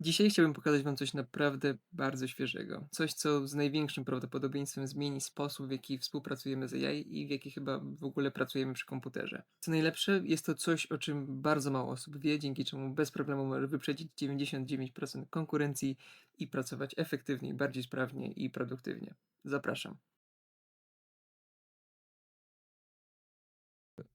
Dzisiaj chciałbym pokazać Wam coś naprawdę bardzo świeżego. Coś, co z największym prawdopodobieństwem zmieni sposób, w jaki współpracujemy z AI i w jaki chyba w ogóle pracujemy przy komputerze. Co najlepsze, jest to coś, o czym bardzo mało osób wie, dzięki czemu bez problemu może wyprzedzić 99% konkurencji i pracować efektywniej, bardziej sprawnie i produktywnie. Zapraszam.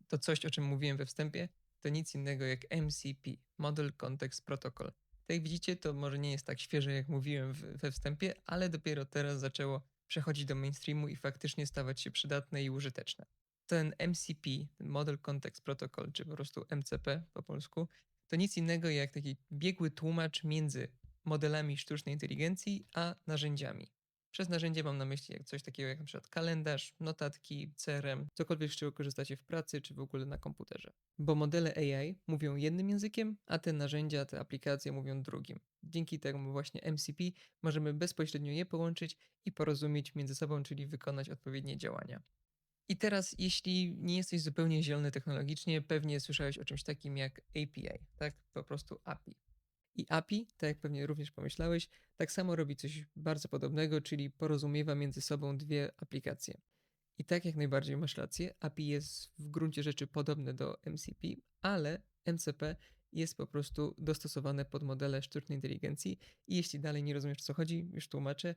To coś, o czym mówiłem we wstępie, to nic innego jak MCP Model Context Protocol. Tak jak widzicie, to może nie jest tak świeże, jak mówiłem we wstępie, ale dopiero teraz zaczęło przechodzić do mainstreamu i faktycznie stawać się przydatne i użyteczne. Ten MCP, Model Context Protocol, czy po prostu MCP po polsku, to nic innego jak taki biegły tłumacz między modelami sztucznej inteligencji a narzędziami. Przez narzędzie mam na myśli jak coś takiego jak na przykład kalendarz, notatki, CRM, cokolwiek z czego korzystacie w pracy czy w ogóle na komputerze. Bo modele AI mówią jednym językiem, a te narzędzia, te aplikacje mówią drugim. Dzięki temu właśnie MCP możemy bezpośrednio je połączyć i porozumieć między sobą, czyli wykonać odpowiednie działania. I teraz, jeśli nie jesteś zupełnie zielony technologicznie, pewnie słyszałeś o czymś takim jak API, tak? Po prostu API. I API, tak jak pewnie również pomyślałeś, tak samo robi coś bardzo podobnego, czyli porozumiewa między sobą dwie aplikacje. I tak jak najbardziej masz rację, API jest w gruncie rzeczy podobne do MCP, ale MCP jest po prostu dostosowane pod modele sztucznej inteligencji. I jeśli dalej nie rozumiesz, o co chodzi, już tłumaczę.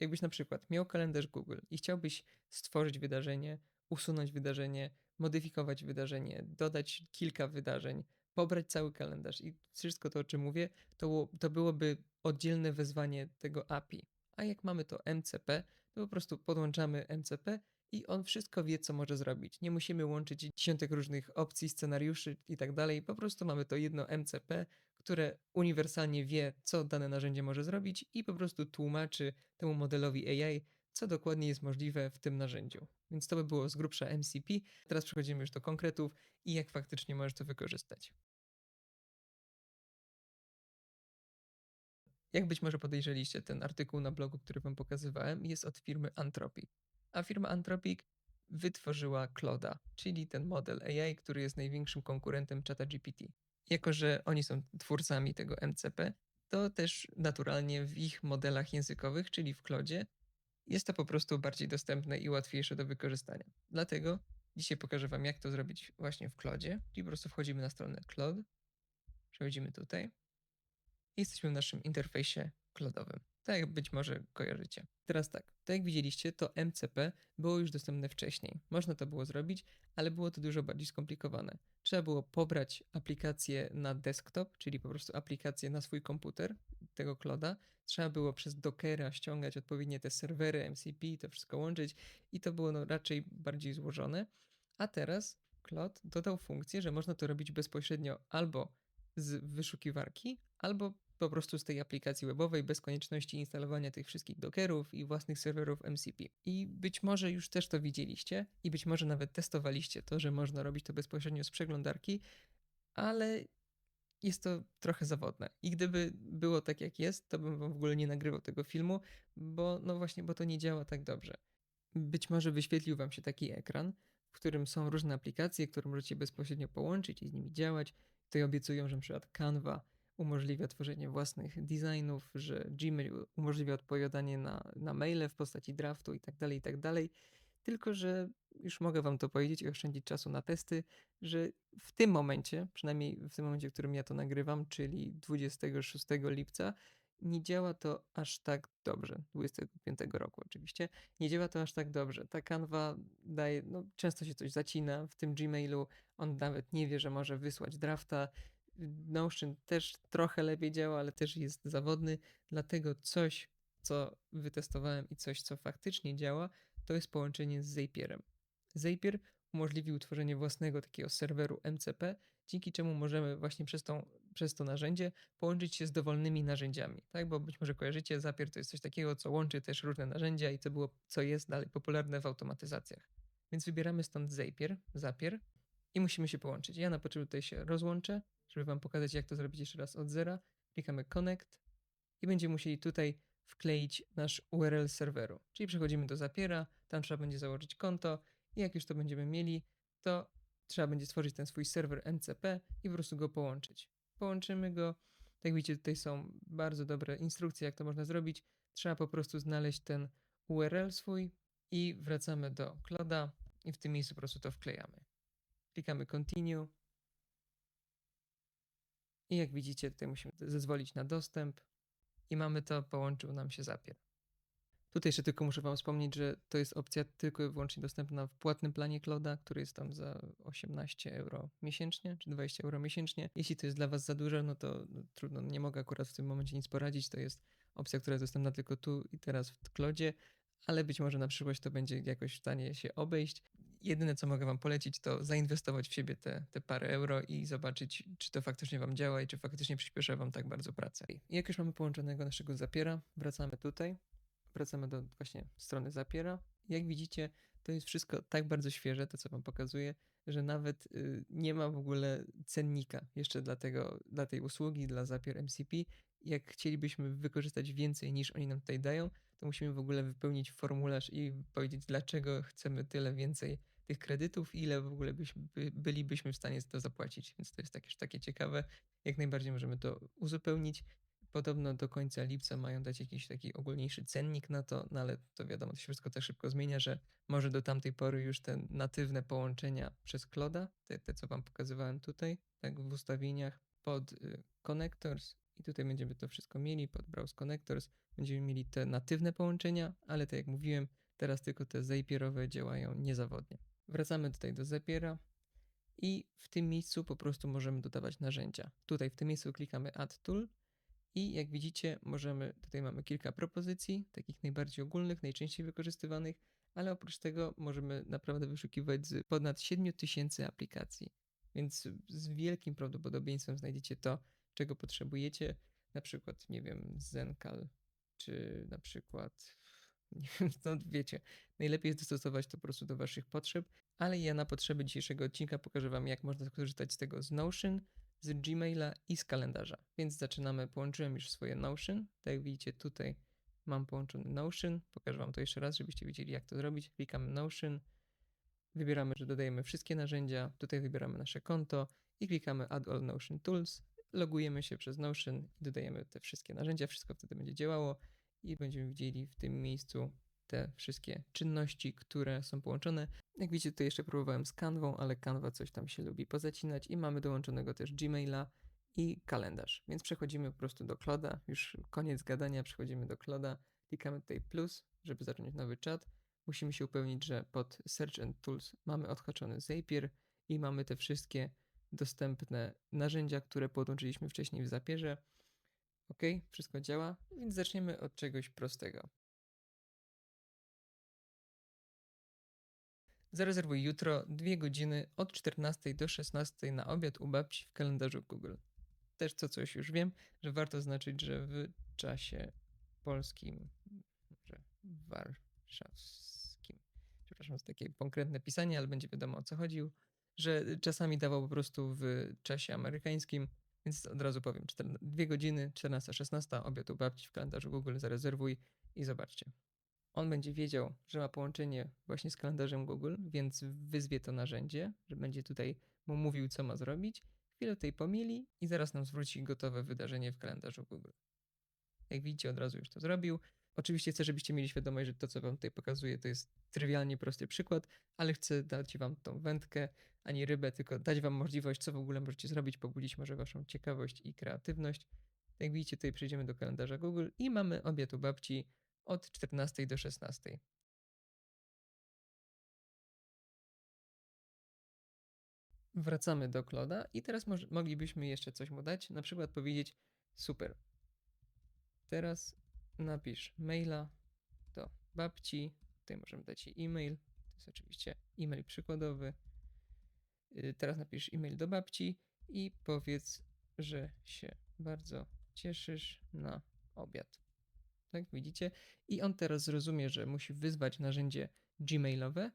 Jakbyś na przykład miał kalendarz Google i chciałbyś stworzyć wydarzenie, usunąć wydarzenie, modyfikować wydarzenie, dodać kilka wydarzeń, pobrać cały kalendarz i wszystko to, o czym mówię, to, to byłoby oddzielne wezwanie tego API. A jak mamy to MCP, to po prostu podłączamy MCP i on wszystko wie, co może zrobić. Nie musimy łączyć dziesiątek różnych opcji, scenariuszy i tak dalej. Po prostu mamy to jedno MCP, które uniwersalnie wie, co dane narzędzie może zrobić i po prostu tłumaczy temu modelowi AI, co dokładnie jest możliwe w tym narzędziu. Więc to by było z grubsza MCP. Teraz przechodzimy już do konkretów i jak faktycznie możesz to wykorzystać. Jak być może podejrzeliście, ten artykuł na blogu, który wam pokazywałem, jest od firmy Anthropic. A firma Anthropic wytworzyła Cloda, czyli ten model AI, który jest największym konkurentem ChatGPT. Jako, że oni są twórcami tego MCP, to też naturalnie w ich modelach językowych, czyli w Clodzie, jest to po prostu bardziej dostępne i łatwiejsze do wykorzystania. Dlatego dzisiaj pokażę Wam, jak to zrobić właśnie w Clodzie. Czyli po prostu wchodzimy na stronę Cloud, przechodzimy tutaj jesteśmy w naszym interfejsie cloudowym. Tak jak być może kojarzycie. Teraz tak, tak jak widzieliście, to MCP było już dostępne wcześniej. Można to było zrobić, ale było to dużo bardziej skomplikowane. Trzeba było pobrać aplikację na desktop, czyli po prostu aplikację na swój komputer tego Cloda. Trzeba było przez Dockera ściągać odpowiednie te serwery MCP, to wszystko łączyć i to było no raczej bardziej złożone. A teraz Cloud dodał funkcję, że można to robić bezpośrednio albo z wyszukiwarki, albo po prostu z tej aplikacji webowej bez konieczności instalowania tych wszystkich dockerów i własnych serwerów MCP. I być może już też to widzieliście i być może nawet testowaliście to, że można robić to bezpośrednio z przeglądarki, ale jest to trochę zawodne. I gdyby było tak jak jest, to bym wam w ogóle nie nagrywał tego filmu, bo no właśnie, bo to nie działa tak dobrze. Być może wyświetlił wam się taki ekran, w którym są różne aplikacje, które możecie bezpośrednio połączyć i z nimi działać. Tutaj obiecują, że np. Canva umożliwia tworzenie własnych designów, że Gmail umożliwia odpowiadanie na, na maile w postaci draftu i tak dalej, i tak. Tylko, że już mogę wam to powiedzieć i oszczędzić czasu na testy, że w tym momencie, przynajmniej w tym momencie, w którym ja to nagrywam, czyli 26 lipca, nie działa to aż tak dobrze. 25 roku oczywiście. Nie działa to aż tak dobrze. Ta kanwa daje, no często się coś zacina w tym Gmailu. On nawet nie wie, że może wysłać drafta. Notion też trochę lepiej działa, ale też jest zawodny. Dlatego coś, co wytestowałem i coś, co faktycznie działa, to jest połączenie z Zapierem. Zapier umożliwi utworzenie własnego takiego serweru MCP, dzięki czemu możemy właśnie przez, tą, przez to narzędzie połączyć się z dowolnymi narzędziami, tak? Bo być może kojarzycie, Zapier to jest coś takiego, co łączy też różne narzędzia i co było, co jest dalej popularne w automatyzacjach. Więc wybieramy stąd Zapier, Zapier i musimy się połączyć. Ja na początku tutaj się rozłączę, żeby wam pokazać, jak to zrobić jeszcze raz od zera. Klikamy Connect i będziemy musieli tutaj wkleić nasz URL serweru. Czyli przechodzimy do Zapiera, tam trzeba będzie założyć konto i jak już to będziemy mieli, to trzeba będzie stworzyć ten swój serwer MCP i po prostu go połączyć. Połączymy go Tak widzicie, tutaj są bardzo dobre instrukcje, jak to można zrobić. Trzeba po prostu znaleźć ten URL swój i wracamy do Cloda i w tym miejscu po prostu to wklejamy. Klikamy Continue. I jak widzicie, tutaj musimy zezwolić na dostęp i mamy to, połączył nam się Zapier. Tutaj jeszcze tylko muszę Wam wspomnieć, że to jest opcja tylko i wyłącznie dostępna w płatnym planie Cloda, który jest tam za 18 euro miesięcznie, czy 20 euro miesięcznie. Jeśli to jest dla Was za dużo, no to no, trudno, nie mogę akurat w tym momencie nic poradzić. To jest opcja, która jest dostępna tylko tu i teraz w Clodzie, ale być może na przyszłość to będzie jakoś w stanie się obejść. Jedyne, co mogę Wam polecić, to zainwestować w siebie te, te parę euro i zobaczyć, czy to faktycznie Wam działa i czy faktycznie przyspiesza Wam tak bardzo pracę. I jak już mamy połączonego naszego zapiera, wracamy tutaj wracamy do właśnie strony Zapiera. Jak widzicie, to jest wszystko tak bardzo świeże, to co Wam pokazuję, że nawet y, nie ma w ogóle cennika jeszcze dla, tego, dla tej usługi, dla Zapier MCP. Jak chcielibyśmy wykorzystać więcej niż oni nam tutaj dają, to musimy w ogóle wypełnić formularz i powiedzieć, dlaczego chcemy tyle więcej tych kredytów, ile w ogóle byśmy, by, bylibyśmy w stanie za to zapłacić. Więc to jest takie, takie ciekawe. Jak najbardziej możemy to uzupełnić. Podobno do końca lipca mają dać jakiś taki ogólniejszy cennik na to, no ale to wiadomo, to się wszystko tak szybko zmienia, że może do tamtej pory już te natywne połączenia przez Cloda, te, te co Wam pokazywałem tutaj, tak w ustawieniach pod y, Connectors i tutaj będziemy to wszystko mieli pod Browse Connectors, będziemy mieli te natywne połączenia, ale tak jak mówiłem, teraz tylko te Zapierowe działają niezawodnie. Wracamy tutaj do Zapiera i w tym miejscu po prostu możemy dodawać narzędzia. Tutaj w tym miejscu klikamy Add Tool i jak widzicie, możemy, tutaj mamy kilka propozycji, takich najbardziej ogólnych, najczęściej wykorzystywanych, ale oprócz tego możemy naprawdę wyszukiwać z ponad 7000 aplikacji. Więc z wielkim prawdopodobieństwem znajdziecie to, czego potrzebujecie, na przykład, nie wiem, Zenkal, czy na przykład, nie wiem, no wiecie, najlepiej jest dostosować to po prostu do waszych potrzeb, ale ja na potrzeby dzisiejszego odcinka pokażę wam, jak można skorzystać z tego z Notion, z Gmaila i z kalendarza. Więc zaczynamy, połączyłem już swoje Notion. Tak jak widzicie tutaj mam połączony Notion. Pokażę Wam to jeszcze raz, żebyście wiedzieli jak to zrobić. Klikamy Notion, wybieramy, że dodajemy wszystkie narzędzia, tutaj wybieramy nasze konto i klikamy Add All Notion Tools. Logujemy się przez Notion i dodajemy te wszystkie narzędzia, wszystko wtedy będzie działało i będziemy widzieli w tym miejscu te wszystkie czynności, które są połączone. Jak widzicie, tutaj jeszcze próbowałem z Canwą, ale Canva coś tam się lubi pozacinać i mamy dołączonego też Gmaila i kalendarz. Więc przechodzimy po prostu do Cloda, już koniec gadania, przechodzimy do Cloda, klikamy tutaj plus, żeby zacząć nowy czat. Musimy się upewnić, że pod Search and Tools mamy odhaczony Zapier i mamy te wszystkie dostępne narzędzia, które podłączyliśmy wcześniej w Zapierze. Ok, wszystko działa, więc zaczniemy od czegoś prostego. Zarezerwuj jutro dwie godziny od 14 do 16 na obiad u babci w kalendarzu Google. Też co coś już wiem, że warto znaczyć, że w czasie polskim, może warszawskim, przepraszam za takie konkretne pisanie, ale będzie wiadomo o co chodził, że czasami dawał po prostu w czasie amerykańskim, więc od razu powiem, 4, dwie godziny, 14-16, obiad u babci w kalendarzu Google, zarezerwuj i zobaczcie on będzie wiedział, że ma połączenie właśnie z kalendarzem Google, więc wyzwie to narzędzie, że będzie tutaj mu mówił, co ma zrobić. Chwilę tej pomili i zaraz nam zwróci gotowe wydarzenie w kalendarzu Google. Jak widzicie, od razu już to zrobił. Oczywiście chcę, żebyście mieli świadomość, że to, co wam tutaj pokazuję, to jest trywialnie prosty przykład, ale chcę dać wam tą wędkę, ani rybę, tylko dać wam możliwość, co w ogóle możecie zrobić, pobudzić może waszą ciekawość i kreatywność. Jak widzicie, tutaj przejdziemy do kalendarza Google i mamy obiad u babci od 14 do 16. Wracamy do Kloda i teraz moglibyśmy jeszcze coś mu dać, na przykład powiedzieć super. Teraz napisz maila do babci, tutaj możemy dać jej e-mail, to jest oczywiście e-mail przykładowy. Y, teraz napisz e-mail do babci i powiedz, że się bardzo cieszysz na obiad. Tak, widzicie? I on teraz zrozumie, że musi wyzwać narzędzie Gmailowe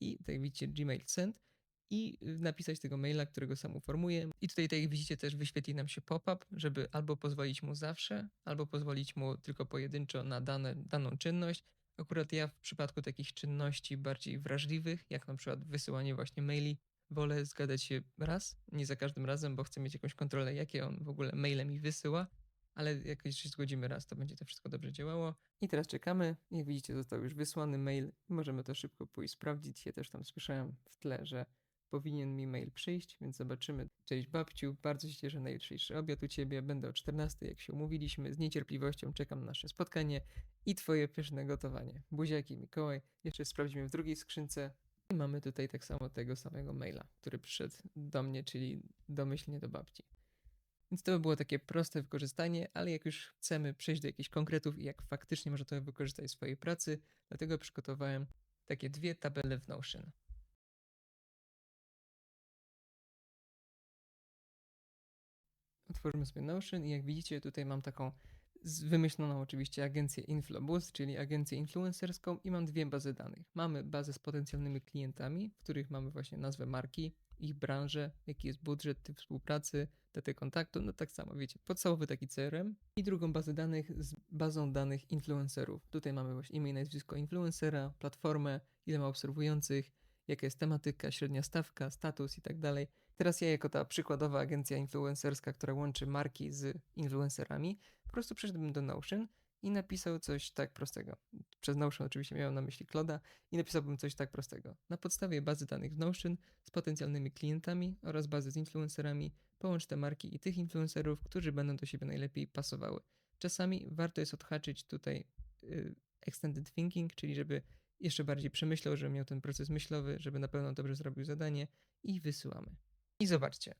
i tak widzicie Gmail Send i napisać tego maila, którego sam uformuje. I tutaj, tak jak widzicie, też wyświetli nam się pop-up, żeby albo pozwolić mu zawsze, albo pozwolić mu tylko pojedynczo na dane, daną czynność. Akurat ja w przypadku takich czynności bardziej wrażliwych, jak na przykład wysyłanie właśnie maili, wolę zgadać się raz, nie za każdym razem, bo chcę mieć jakąś kontrolę, jakie on w ogóle maile mi wysyła, ale jak się zgodzimy raz, to będzie to wszystko dobrze działało. I teraz czekamy. Jak widzicie, został już wysłany mail. Możemy to szybko pójść sprawdzić. Ja też tam słyszałem w tle, że powinien mi mail przyjść, więc zobaczymy. Cześć babciu, bardzo się cieszę na jutrzejszy obiad u ciebie. Będę o 14, jak się umówiliśmy. Z niecierpliwością czekam na nasze spotkanie i twoje pyszne gotowanie. Buziaki, Mikołaj. Jeszcze sprawdzimy w drugiej skrzynce. I mamy tutaj tak samo tego samego maila, który przyszedł do mnie, czyli domyślnie do babci. Więc to by było takie proste wykorzystanie, ale jak już chcemy przejść do jakichś konkretów i jak faktycznie można to wykorzystać w swojej pracy, dlatego przygotowałem takie dwie tabele w Notion. Otworzymy sobie Notion i jak widzicie tutaj mam taką wymyśloną oczywiście agencję InfloBoost, czyli agencję influencerską i mam dwie bazy danych. Mamy bazę z potencjalnymi klientami, w których mamy właśnie nazwę marki, ich branżę, jaki jest budżet, typ współpracy, datę kontaktu, no tak samo, wiecie, podstawowy taki CRM i drugą bazę danych z bazą danych influencerów. Tutaj mamy właśnie imię i nazwisko influencera, platformę, ile ma obserwujących, jaka jest tematyka, średnia stawka, status i tak dalej. Teraz ja jako ta przykładowa agencja influencerska, która łączy marki z influencerami, po prostu przyszedłbym do Notion i napisał coś tak prostego. Przez Notion oczywiście miałem na myśli Cloda i napisałbym coś tak prostego. Na podstawie bazy danych w Notion z potencjalnymi klientami oraz bazy z influencerami połącz te marki i tych influencerów, którzy będą do siebie najlepiej pasowały. Czasami warto jest odhaczyć tutaj y, extended thinking, czyli żeby jeszcze bardziej przemyślał, żeby miał ten proces myślowy, żeby na pewno dobrze zrobił zadanie i wysyłamy. I zobaczcie,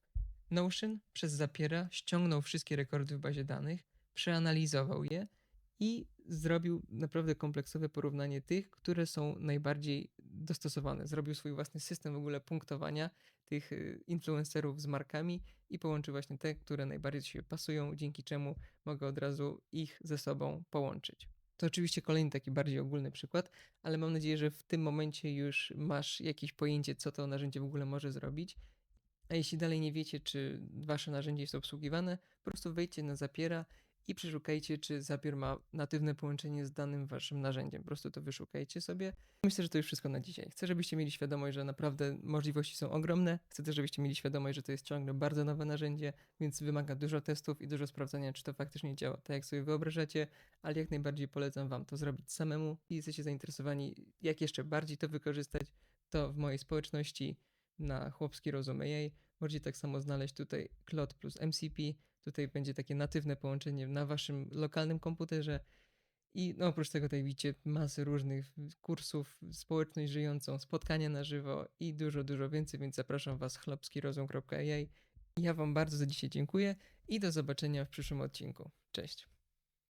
Notion przez Zapiera ściągnął wszystkie rekordy w bazie danych, przeanalizował je i zrobił naprawdę kompleksowe porównanie tych, które są najbardziej dostosowane. Zrobił swój własny system w ogóle punktowania tych y, influencerów z markami i połączył właśnie te, które najbardziej siebie pasują, dzięki czemu mogę od razu ich ze sobą połączyć. To oczywiście kolejny taki bardziej ogólny przykład, ale mam nadzieję, że w tym momencie już masz jakieś pojęcie, co to narzędzie w ogóle może zrobić. A jeśli dalej nie wiecie, czy wasze narzędzie jest obsługiwane, po prostu wejdźcie na Zapiera i przeszukajcie, czy Zapier ma natywne połączenie z danym waszym narzędziem. Po prostu to wyszukajcie sobie. Myślę, że to już wszystko na dzisiaj. Chcę, żebyście mieli świadomość, że naprawdę możliwości są ogromne. Chcę też, żebyście mieli świadomość, że to jest ciągle bardzo nowe narzędzie, więc wymaga dużo testów i dużo sprawdzania, czy to faktycznie działa tak, jak sobie wyobrażacie, ale jak najbardziej polecam wam to zrobić samemu. I jesteście zainteresowani, jak jeszcze bardziej to wykorzystać, to w mojej społeczności na chłopski rozum AI. Możecie tak samo znaleźć tutaj Cloud plus MCP. Tutaj będzie takie natywne połączenie na waszym lokalnym komputerze. I no, oprócz tego tutaj widzicie masę różnych kursów, społeczność żyjącą, spotkania na żywo i dużo, dużo więcej, więc zapraszam was chlopskirozum.ai. Ja wam bardzo za dzisiaj dziękuję i do zobaczenia w przyszłym odcinku. Cześć.